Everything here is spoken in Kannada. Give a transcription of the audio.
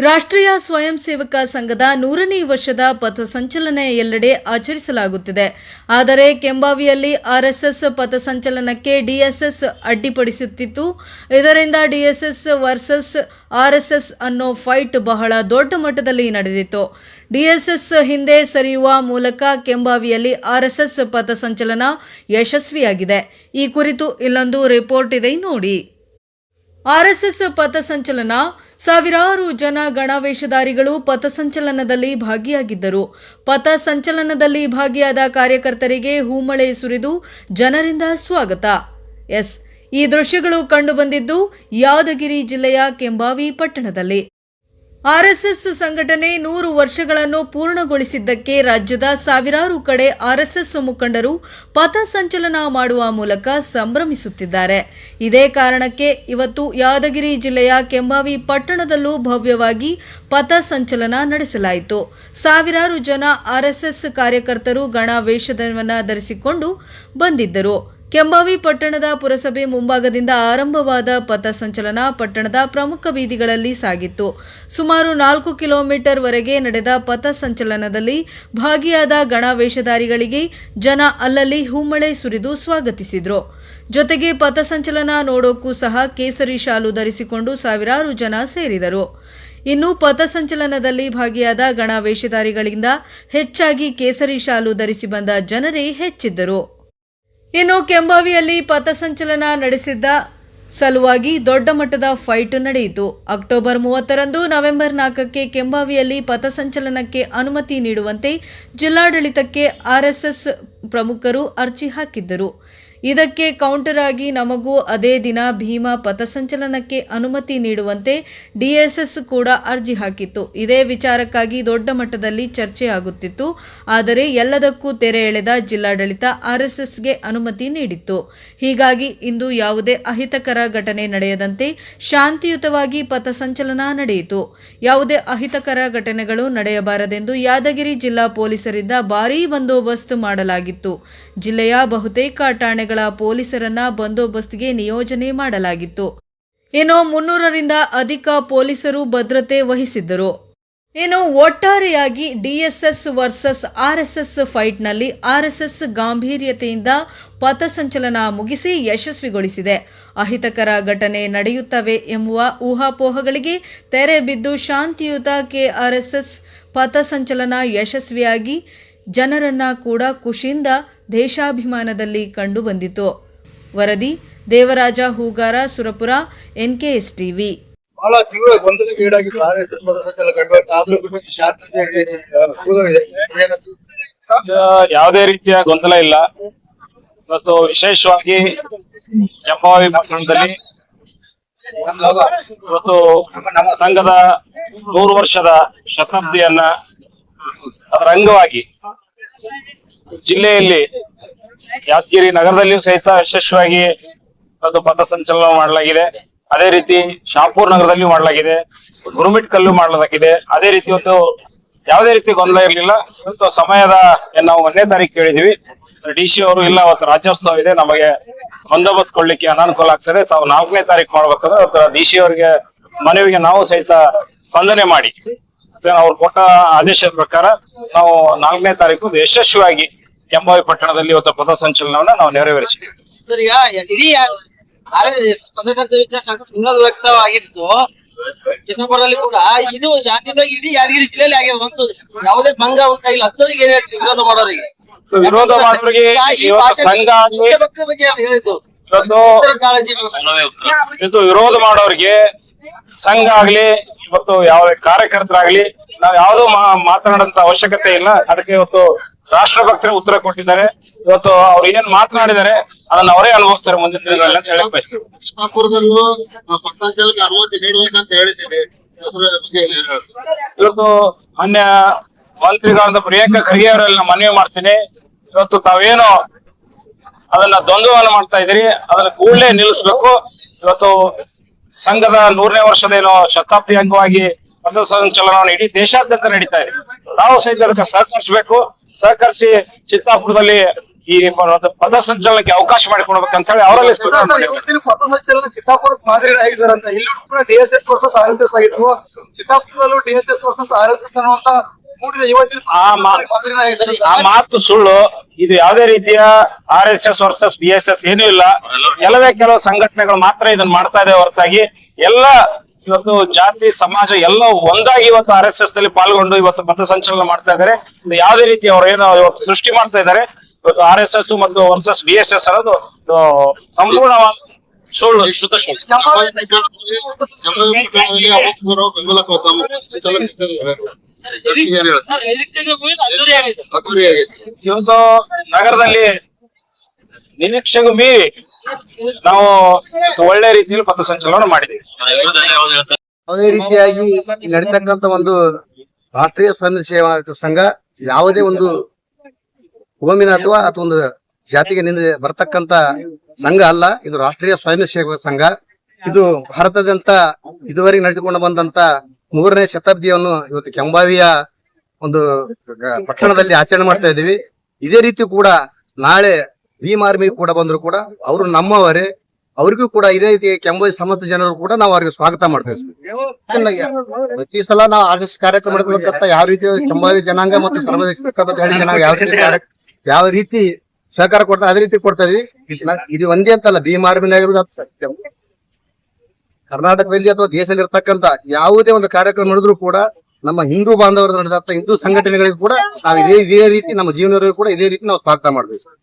ರಾಷ್ಟ್ರೀಯ ಸ್ವಯಂ ಸೇವಕ ಸಂಘದ ನೂರನೇ ವರ್ಷದ ಪಥಸಂಚಲನ ಎಲ್ಲೆಡೆ ಆಚರಿಸಲಾಗುತ್ತಿದೆ. ಆದರೆ ಕೆಂಬಾವಿಯಲ್ಲಿ ಆರ್ಎಸ್ಎಸ್ ಪಥಸಂಚಲನಕ್ಕೆ ಡಿಎಸ್ಎಸ್ ಅಡ್ಡಿಪಡಿಸುತ್ತಿತ್ತು. ಇದರಿಂದ ಡಿಎಸ್ಎಸ್ ವರ್ಸಸ್ ಆರ್ಎಸ್ಎಸ್ ಅನ್ನೋ ಫೈಟ್ ಬಹಳ ದೊಡ್ಡ ಮಟ್ಟದಲ್ಲಿ ನಡೆದಿತ್ತು. ಡಿಎಸ್ಎಸ್ ಹಿಂದೆ ಸರಿಯುವ ಮೂಲಕ ಕೆಂಬಾವಿಯಲ್ಲಿ ಆರ್ಎಸ್ಎಸ್ ಪಥಸಂಚಲನ ಯಶಸ್ವಿಯಾಗಿದೆ. ಈ ಕುರಿತು ಇಲ್ಲೊಂದು ರಿಪೋರ್ಟ್ ಇದೆ ನೋಡಿ. ಆರ್ಎಸ್ಎಸ್ ಪಥಸಂಚಲನ ಸಾವಿರಾರು ಜನ ಗಣವೇಷಧಾರಿಗಳು ಪಥಸಂಚಲನದಲ್ಲಿ ಭಾಗಿಯಾಗಿದ್ದರು. ಪಥಸಂಚಲನದಲ್ಲಿ ಭಾಗಿಯಾದ ಕಾರ್ಯಕರ್ತರಿಗೆ ಹೂಮಳೆ ಸುರಿದು ಜನರಿಂದ ಸ್ವಾಗತ. ಎಸ್. ಈ ದೃಶ್ಯಗಳು ಕಂಡುಬಂದಿದ್ದು ಯಾದಗಿರಿ ಜಿಲ್ಲೆಯ ಕೆಂಬಾವಿ ಪಟ್ಟಣದಲ್ಲಿ. ಆರ್ಎಸ್ಎಸ್ ಸಂಘಟನೆ ನೂರು ವರ್ಷಗಳನ್ನು ಪೂರ್ಣಗೊಳಿಸಿದ್ದಕ್ಕೆ ರಾಜ್ಯದ ಸಾವಿರಾರು ಕಡೆ ಆರ್ಎಸ್ಎಸ್ ಮುಖಂಡರು ಪಥಸಂಚಲನ ಮಾಡುವ ಮೂಲಕ ಸಂಭ್ರಮಿಸುತ್ತಿದ್ದಾರೆ. ಇದೇ ಕಾರಣಕ್ಕೆ ಇವತ್ತು ಯಾದಗಿರಿ ಜಿಲ್ಲೆಯ ಕೆಂಬಾವಿ ಪಟ್ಟಣದಲ್ಲೂ ಭವ್ಯವಾಗಿ ಪಥಸಂಚಲನ ನಡೆಸಲಾಯಿತು. ಸಾವಿರಾರು ಜನ ಆರ್ಎಸ್ಎಸ್ ಕಾರ್ಯಕರ್ತರು ಗಣ ವೇಷವನ್ನು ಧರಿಸಿಕೊಂಡು ಬಂದಿದ್ದರು. ಕೆಂಬಾವಿ ಪಟ್ಟಣದ ಪುರಸಭೆ ಮುಂಭಾಗದಿಂದ ಆರಂಭವಾದ ಪಥಸಂಚಲನ ಪಟ್ಟಣದ ಪ್ರಮುಖ ಬೀದಿಗಳಲ್ಲಿ ಸಾಗಿತ್ತು. ಸುಮಾರು ನಾಲ್ಕು ಕಿಲೋಮೀಟರ್ ವರೆಗೆ ನಡೆದ ಪಥಸಂಚಲನದಲ್ಲಿ ಭಾಗಿಯಾದ ಗಣ ವೇಷಧಾರಿಗಳಿಗೆ ಜನ ಅಲ್ಲಲ್ಲಿ ಹೂಮಳೆ ಸುರಿದು ಸ್ವಾಗತಿಸಿದರು. ಜೊತೆಗೆ ಪಥಸಂಚಲನ ನೋಡೋಕ್ಕೂ ಸಹ ಕೇಸರಿ ಶಾಲು ಧರಿಸಿಕೊಂಡು ಸಾವಿರಾರು ಜನ ಸೇರಿದರು. ಇನ್ನು ಪಥಸಂಚಲನದಲ್ಲಿ ಭಾಗಿಯಾದ ಗಣ ವೇಷಧಾರಿಗಳಿಂದ ಹೆಚ್ಚಾಗಿ ಕೇಸರಿ ಶಾಲು ಧರಿಸಿ ಬಂದ ಜನರೇ ಹೆಚ್ಚಿದ್ದರು. ಇನ್ನು ಕೆಂಬಾವಿಯಲ್ಲಿ ಪಥಸಂಚಲನ ನಡೆಸಿದ್ದ ಸಲುವಾಗಿ ದೊಡ್ಡ ಮಟ್ಟದ ಫೈಟ್ ನಡೆಯಿತು. ಅಕ್ಟೋಬರ್ ಮೂವತ್ತರಂದು ನವೆಂಬರ್ ನಾಲ್ಕಕ್ಕೆ ಕೆಂಬಾವಿಯಲ್ಲಿ ಪಥಸಂಚಲನಕ್ಕೆ ಅನುಮತಿ ನೀಡುವಂತೆ ಜಿಲ್ಲಾಡಳಿತಕ್ಕೆ ಆರ್ಎಸ್ಎಸ್ ಪ್ರಮುಖರು ಅರ್ಜಿ ಹಾಕಿದ್ದರು. ಇದಕ್ಕೆ ಕೌಂಟರ್ ಆಗಿ ನಮಗೂ ಅದೇ ದಿನ ಭೀಮಾ ಪಥಸಂಚಲನಕ್ಕೆ ಅನುಮತಿ ನೀಡುವಂತೆ ಡಿಎಸ್ಎಸ್ ಕೂಡ ಅರ್ಜಿ ಹಾಕಿತ್ತು. ಇದೇ ವಿಚಾರಕ್ಕಾಗಿ ದೊಡ್ಡ ಮಟ್ಟದಲ್ಲಿ ಚರ್ಚೆ ಆಗುತ್ತಿತ್ತು. ಆದರೆ ಎಲ್ಲದಕ್ಕೂ ತೆರೆ ಎಳೆದ ಜಿಲ್ಲಾಡಳಿತ ಆರ್ಎಸ್ಎಸ್ಗೆ ಅನುಮತಿ ನೀಡಿತ್ತು. ಹೀಗಾಗಿ ಇಂದು ಯಾವುದೇ ಅಹಿತಕರ ಘಟನೆ ನಡೆಯದಂತೆ ಶಾಂತಿಯುತವಾಗಿ ಪಥಸಂಚಲನ ನಡೆಯಿತು. ಯಾವುದೇ ಅಹಿತಕರ ಘಟನೆಗಳು ನಡೆಯಬಾರದೆಂದು ಯಾದಗಿರಿ ಜಿಲ್ಲಾ ಪೊಲೀಸರಿಂದ ಭಾರೀ ಬಂದೋಬಸ್ತ್ ಮಾಡಲಾಗಿತ್ತು. ಜಿಲ್ಲೆಯ ಬಹುತೇಕ ಠಾಣೆಗಳ ಪೊಲೀಸರನ್ನ ಬಂದೋಬಸ್ತ್ಗೆ ನಿಯೋಜನೆ ಮಾಡಲಾಗಿತ್ತು. ಇನ್ನು ಮುನ್ನೂರರಿಂದ ಅಧಿಕ ಪೊಲೀಸರು ಭದ್ರತೆ ವಹಿಸಿದ್ದರು. ಇನ್ನು ಒಟ್ಟಾರೆಯಾಗಿ ಡಿಎಸ್ಎಸ್ ವರ್ಸಸ್ ಆರ್ಎಸ್ಎಸ್ ಫೈಟ್ನಲ್ಲಿ ಆರ್ಎಸ್ಎಸ್ ಗಾಂಭೀರ್ಯತೆಯಿಂದ ಪಥಸಂಚಲನ ಮುಗಿಸಿ ಯಶಸ್ವಿಗೊಳಿಸಿದೆ. ಅಹಿತಕರ ಘಟನೆ ನಡೆಯುತ್ತವೆ ಎಂಬುವ ಊಹಾಪೋಹಗಳಿಗೆ ತೆರೆ ಬಿದ್ದು ಶಾಂತಿಯುತ ಕೆಆರ್ಎಸ್ಎಸ್ ಪಥಸಂಚಲನ ಯಶಸ್ವಿಯಾಗಿ ಜನರನ್ನ ಕೂಡ ಖುಷಿಯಿಂದ ದೇಶಾಭಿಮಾನದಲ್ಲಿ ಕಂಡು ಬಂದಿತು ವರದಿ ದೇವರಾಜ ಹೂಗಾರ ಸುರಪುರ ಎನ್ಕೆಎಸ್ ಟಿವಿ ಬಹಳ ತೀವ್ರ ಗೊಂದಲಕ್ಕೆ ಈಡಾಗಿತ್ತು ಆರ್ ಎಸ್ ಆದ್ರೂ ಶಾಂತತೆ ಯಾವುದೇ ರೀತಿಯ ಗೊಂದಲ ಇಲ್ಲ. ಮತ್ತು ವಿಶೇಷವಾಗಿ ಜಂಬಾವಿ ಪಟ್ಟಣದಲ್ಲಿ ಇವತ್ತು ನಮ್ಮ ಸಂಘದ ನೂರು ವರ್ಷದ ಶತಾಬ್ದಿಯನ್ನ ಅದರ ಅಂಗವಾಗಿ ಜಿಲ್ಲೆಯಲ್ಲಿ ಯಾದಗಿರಿ ನಗರದಲ್ಲಿಯೂ ಸಹಿತ ಯಶಸ್ವಿಯಾಗಿ ಒಂದು ಪಥಸಂಚಲನ ಮಾಡಲಾಗಿದೆ. ಅದೇ ರೀತಿ ಶಾಪೂರ್ ನಗರದಲ್ಲಿಯೂ ಮಾಡಲಾಗಿದೆ. ಗುರುಮಿಟ್ಕಲ್ಲು ಮಾಡಲಾಗಿದೆ. ಅದೇ ರೀತಿ ಒಂದು ಯಾವುದೇ ರೀತಿ ಗೊಂದಲ ಇರಲಿಲ್ಲ. ಇವತ್ತು ಸಮಯದ ನಾವು ಒಂದನೇ ತಾರೀಕು ಕೇಳಿದೀವಿ ಡಿ ಸಿ ಅವರು ಇಲ್ಲ, ಅವತ್ತು ರಾಜ್ಯೋತ್ಸವ ಇದೆ. ನಮಗೆ ಬಂದೋಬಸ್ತ್ ಕೊಡ್ಲಿಕ್ಕೆ ಅನಾನುಕೂಲ ಆಗ್ತದೆ. ತಾವು ನಾಲ್ಕನೇ ತಾರೀಕು ಮಾಡ್ಬೇಕಂದ್ರೆ ಅವತ್ತು ಡಿ ಸಿ ಅವರಿಗೆ ಮನವಿಗೆ ನಾವು ಸಹಿತ ಸ್ಪಂದನೆ ಮಾಡಿ. ಅವ್ರು ಕೊಟ್ಟ ಆದೇಶದ ಪ್ರಕಾರ ನಾವು ನಾಲ್ಕನೇ ತಾರೀಕು ಯಶಸ್ವಿಯಾಗಿ ಕೆಂಬಾವಿ ಪಟ್ಟಣದಲ್ಲಿ ಇವತ್ತು ಪಥಸಂಚಲನವನ್ನ ನಾವು ನೆರವೇರಿಸಿದ್ವಿ. ಸರ್ ಈಗ ಇಡೀ ವಿಚಾರ ಸಾಕಷ್ಟು ವಿರೋಧ ವ್ಯಕ್ತವಾಗಿತ್ತು. ಚಿತ್ರಪುರದಲ್ಲಿ ಕೂಡ ಇದು ಜಾತಿಯಿಂದ ಇಡೀ ಯಾದಗಿರಿ ಜಿಲ್ಲೆಯಲ್ಲಿ ಆಗಿರೋ ಒಂದು ಯಾವುದೇ ಭಂಗ ಉಂಟಾಗಿಲ್ಲ ಅಂತವರಿಗೆ ಏನ್ ಹೇಳ್ತೀವಿ ವಿರೋಧ ಮಾಡೋರಿಗೆ? ವಿರೋಧ ಮಾಡೋರಿಗೆ ಇವತ್ತು ಸಂಘ ಹೇಳಿದ್ದು. ಇದು ವಿರೋಧ ಮಾಡೋರಿಗೆ ಸಂಘ ಆಗ್ಲಿ ಇವತ್ತು ಯಾವ ಕಾರ್ಯಕರ್ತರಾಗ್ಲಿ ನಾವ್ ಯಾವ್ದು ಮಾತನಾಡಂತ ಅವಶ್ಯಕತೆ ಇಲ್ಲ. ಅದಕ್ಕೆ ಇವತ್ತು ರಾಷ್ಟ್ರಭಕ್ತರೇ ಉತ್ತರ ಕೊಟ್ಟಿದ್ದಾರೆ. ಇವತ್ತು ಅವ್ರು ಏನ್ ಮಾತನಾಡಿದ್ದಾರೆ ಅದನ್ನ ಅವರೇ ಅನುಭವಿಸ್ತಾರೆ ಮುಂದಿನ ದಿನಗಳಲ್ಲಿ ಅಂತ ಹೇಳಕ್ ಬಯಸ್ತೀವಿ ಕೃಷ್ಣಾಪುರದಲ್ಲೂ ಅನುಮತಿ ನೀಡಬೇಕಂತ ಹೇಳಿದ್ದೀವಿ. ಇವತ್ತು ಮಾನ್ಯ ಮಂತ್ರಿಗಳಾದ ಪ್ರಿಯಾಂಕಾ ಖರ್ಗೆ ಅವರಲ್ಲಿ ಮನವಿ ಮಾಡ್ತೀನಿ. ಇವತ್ತು ತಾವೇನು ಅದನ್ನ ದ್ವಂದ್ವವನ್ನು ಮಾಡ್ತಾ ಇದ್ದೀರಿ ಅದನ್ನ ಕೂಡಲೇ ನಿಲ್ಲಿಸ್ಬೇಕು. ಇವತ್ತು ಸಂಘದ ನೂರನೇ ವರ್ಷದ ಏನೋ ಶತಾಬ್ದಿ ಅಂಗವಾಗಿ ಪಥಸಂಚಲನವನ್ನು ಇಡೀ ದೇಶಾದ್ಯಂತ ನಡೀತಾ ಇದೆ. ನಾವು ಸಹಿತ ಅದಕ್ಕೆ ಸಹಕರಿಸಬೇಕು. ಸಹಕರಿಸಿ ಚಿತ್ತಾಪುರದಲ್ಲಿ ಈ ಒಂದು ಪಥಸಂಚಲನಕ್ಕೆ ಅವಕಾಶ ಮಾಡಿಕೊಡ್ಬೇಕಂತ ಹೇಳಿ ಅವರಲ್ಲಿ ಪಥ ಸಂಚಲನ ಇವತ್ತಿನ ಪಥಸಂಚಲನ ಚಿತ್ತಾಪುರ ಮಾದರಿ ಆಗಿ ಸರ್ ಅಂತ? ಇಲ್ಲೂ ಕೂಡ D S S versus R S S ಆಗಿತ್ತು. ಚಿತ್ತಾಪುರದಲ್ಲೂ D S S versus R S S ಅನ್ನುವಂತ ಮೂಡಿದ ಇವತ್ತಿನ ಆ ಮಾದರಿ ಆ ಮಾತು ಸುಳ್ಳು. ಇದು ಯಾವುದೇ ರೀತಿಯ R S S versus B S S ಏನೂ ಇಲ್ಲ. ಕೆಲವೇ ಕೆಲವು ಸಂಘಟನೆಗಳು ಮಾತ್ರ ಇದನ್ನ ಮಾಡ್ತಾ ಇದೆ ಹೊರತಾಗಿ. ಎಲ್ಲ ಇವತ್ತು ಜಾತಿ ಸಮಾಜ ಎಲ್ಲ ಒಂದಾಗಿ ಇವತ್ತು ಆರ್ ಎಸ್ ಎಸ್ನಲ್ಲಿ ಪಾಲ್ಗೊಂಡು ಇವತ್ತು ಪಥಸಂಚಲನ ಮಾಡ್ತಾ ಇದ್ದಾರೆ ಇದು ಯಾವುದೇ ರೀತಿ ಅವ್ರು ಏನೋ ಇವತ್ತು ಸೃಷ್ಟಿ ಮಾಡ್ತಾ ಇದ್ದಾರೆ ಇವತ್ತು ಆರ್ ಎಸ್ ಎಸ್ ಮತ್ತು ವರ್ಸಸ್ ಬಿ ಎಸ್ ಎಸ್ ಅನ್ನೋದು ಸಂಪೂರ್ಣವಾದ ಸುಳ್ಳು ಶುದ್ಧ ಸಂಚಲನ. ಇವತ್ತು ನಗರದಲ್ಲಿ ನಿರೀಕ್ಷೆಗೂ ಮೀರಿ ನಾವು ಒಳ್ಳೆ ರೀತಿಯಲ್ಲಿ ಪಥಸಂಚಲನ ಮಾಡಿದ್ದೀವಿ. ಅದೇ ರೀತಿಯಾಗಿ ನಡೀತಕ್ಕಂತ ಒಂದು ರಾಷ್ಟ್ರೀಯ ಸ್ವಯಂ ಸೇವಕ ಸಂಘ ಯಾವುದೇ ಒಂದು ಹೋಮಿನ ಅಥವಾ ಅಥವಾ ಒಂದು ಜಾತಿಗೆ ನಿಂದ ಬರತಕ್ಕಂತ ಸಂಘ ಅಲ್ಲ, ಇದು ರಾಷ್ಟ್ರೀಯ ಸ್ವಯಂ ಸೇವಕ ಸಂಘ. ಇದು ಭಾರತದಂತ ಇದುವರೆಗೆ ನಡೆದುಕೊಂಡು ಬಂದಂತ ಮೂರನೇ ಶತಾಬ್ದಿಯನ್ನು ಇವತ್ತು ಕೆಂಬಾವಿಯ ಒಂದು ಪಟ್ಟಣದಲ್ಲಿ ಆಚರಣೆ ಮಾಡ್ತಾ ಇದ್ದೀವಿ. ಇದೇ ರೀತಿ ಕೂಡ ನಾಳೆ ಭೀಮ್ ಆರ್ಮಿ ಕೂಡ ಬಂದ್ರು ಕೂಡ ಅವರು ನಮ್ಮವರೇ. ಅವ್ರಿಗೂ ಕೂಡ ಇದೇ ರೀತಿ ಕೆಂಬಾವಿ ಸಮಸ್ತ ಜನರು ಕೂಡ ನಾವು ಅವ್ರಿಗೆ ಸ್ವಾಗತ ಮಾಡ್ತೇವೆ. ಪ್ರತಿ ಸಲ ನಾವು ಆರ್ ಎಸ್ ಕಾರ್ಯಕ್ರಮ ಯಾವ ರೀತಿ ಕೆಂಬಾವಿ ಜನಾಂಗ ಮತ್ತು ಸರ್ವ ಜನಾಂಗ ಯಾವ ರೀತಿ ಕಾರ್ಯ- ಯಾವ ರೀತಿ ಸಹಕಾರ ಕೊಡ್ತಾ ಅದೇ ರೀತಿ ಕೊಡ್ತಾ ಇದೀವಿ ಇದು ಒಂದೇ ಅಂತಲ್ಲ ಭೀಮ್ ಆರ್ಮಿ ಆಗಿರೋದು ಅಥವಾ ಕರ್ನಾಟಕದಲ್ಲಿ ಅಥವಾ ದೇಶದಲ್ಲಿ ಇರ್ತಕ್ಕಂತ ಯಾವುದೇ ಒಂದು ಕಾರ್ಯಕ್ರಮ ನಡೆದ್ರು ಕೂಡ ನಮ್ಮ ಹಿಂದೂ ಬಾಂಧವರು ನಡೆದಂತ ಹಿಂದೂ ಸಂಘಟನೆಗಳಿಗೂ ಕೂಡ ನಾವು ಇದೇ ಇದೇ ರೀತಿ ನಮ್ಮ ಜೀವನವರೆಗೂ ಕೂಡ ಇದೇ ರೀತಿ ನಾವು ಸ್ವಾಗತ ಮಾಡ್ತೀವಿ. ಸರ್